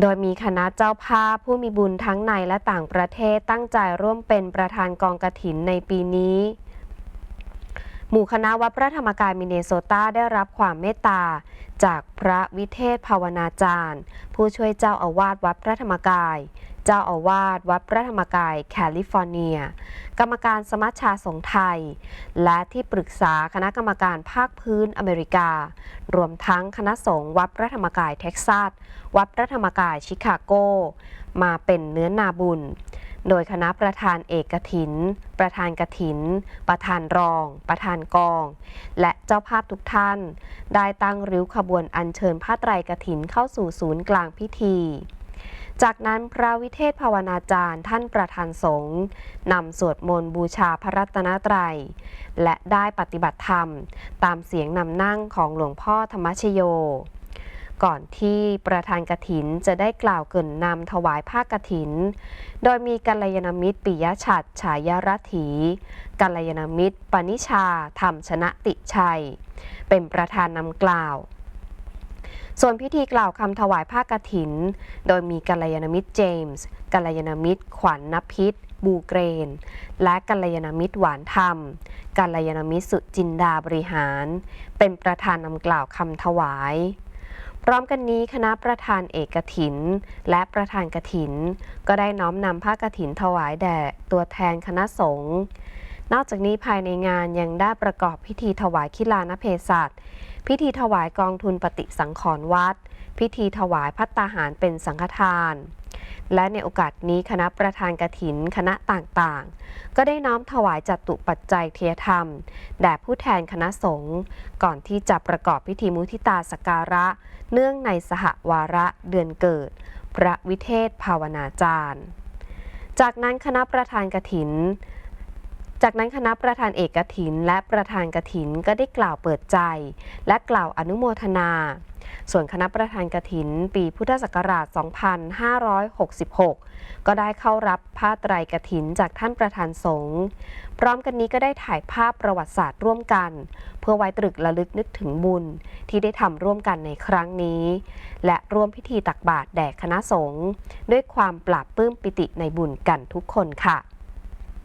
โดยมีคณะเจ้าภาพผู้มีบุญทั้งในและต่างประเทศตั้งใจร่วมเป็นประธานกองกระถินในปีนี้ หมู่คณะวัดพระธรรมกายมินเนโซตาได้รับความเมตตา จากพระวิเทศภาวนาจารย์ ผู้ช่วยเจ้าอาวาสวัดพระธรรมกาย จ้าอาวาสวัดพระธรรมกายแคลิฟอร์เนีย กรรมการสมัชชาสงฆ์ไทย และที่ปรึกษาคณะกรรมการภาคพื้นอเมริกา รวมทั้งคณะสงฆ์วัดพระธรรมกายเท็กซัส วัดพระธรรมกายชิคาโก มาเป็นเนื้อนาบุญ โดยคณะประธานเอกถิน ประธานกถิน ประธานรอง ประธานกอง และเจ้าภาพทุกท่าน ได้ตั้งริ้วขบวนอัญเชิญผ้าไตรกถินเข้าสู่ศูนย์กลางพิธี จากนั้นพระวิเทศภาวนาจารย์ท่านประธานสงฆ์นำสวดมนต์บูชาพระรัตนตรัย และได้ปฏิบัติธรรม ตามเสียงนำนั่งของหลวงพ่อธรรมชโย ก่อนที่ประธานกถินจะได้กล่าวเกินนำถวายผ้ากถิน โดยมีกัลยาณมิตรปิยฉัตรฉายรัถีกัลยาณมิตรปณิชาธรรมชนะติชัย เป็นประธานนำกล่าว ส่วนพิธีกล่าวคำถวายผ้ากฐิน โดยมีกัลยาณมิตรเจมส์กัลยาณมิตร ขวัญนพิษ บูเกรน และกัลยาณมิตรหวานธรรม กัลยาณมิตรสุจินดาบริหาร เป็นประธานนำกล่าวคำถวาย พร้อมกันนี้คณะประธานเอกถิน และประธานกถิน ก็ได้น้อมนำผ้ากถินถวายแด่ตัวแทนคณะสงฆ์นอกจากนี้ภายในงานยังได้ประกอบพิธีถวายคิลานเพศัต พิธีถวายกองทุนปฏิสังขรณ์วัด พิธีถวายพัตตาหารเป็นสังฆทาน และในโอกาสนี้คณะประธานกถินคณะต่างๆ ก็ได้น้อมถวายจัตุปัจจัยเทียธรรม แด่ผู้แทนคณะสงฆ์ก่อนที่จะประกอบพิธีมุทิตาสการะ เนื่องในสหวาระเดือนเกิด พระวิเทศภาวนาจารย์ จากนั้นคณะประธานกถิน จากนั้นคณะประธานเอกถิน และประธานกถินก็ได้กล่าวเปิดใจ และกล่าวอนุโมทนา ส่วนคณะประธานกถิน ปีพุทธศักราช 2566 ก็ได้เข้ารับผ้าไตรกถินจากท่านประธานสงฆ์พร้อมกันนี้ก็ได้ถ่ายภาพประวัติศาสตร์ร่วมกัน เพื่อไว้ตรึกระลึกนึกถึงบุญที่ได้ทำร่วมกันในครั้งนี้ และร่วมพิธีตักบาตรแด่คณะสงฆ์ด้วยความปราบปลื้มปิติในบุญกันทุกคนค่ะ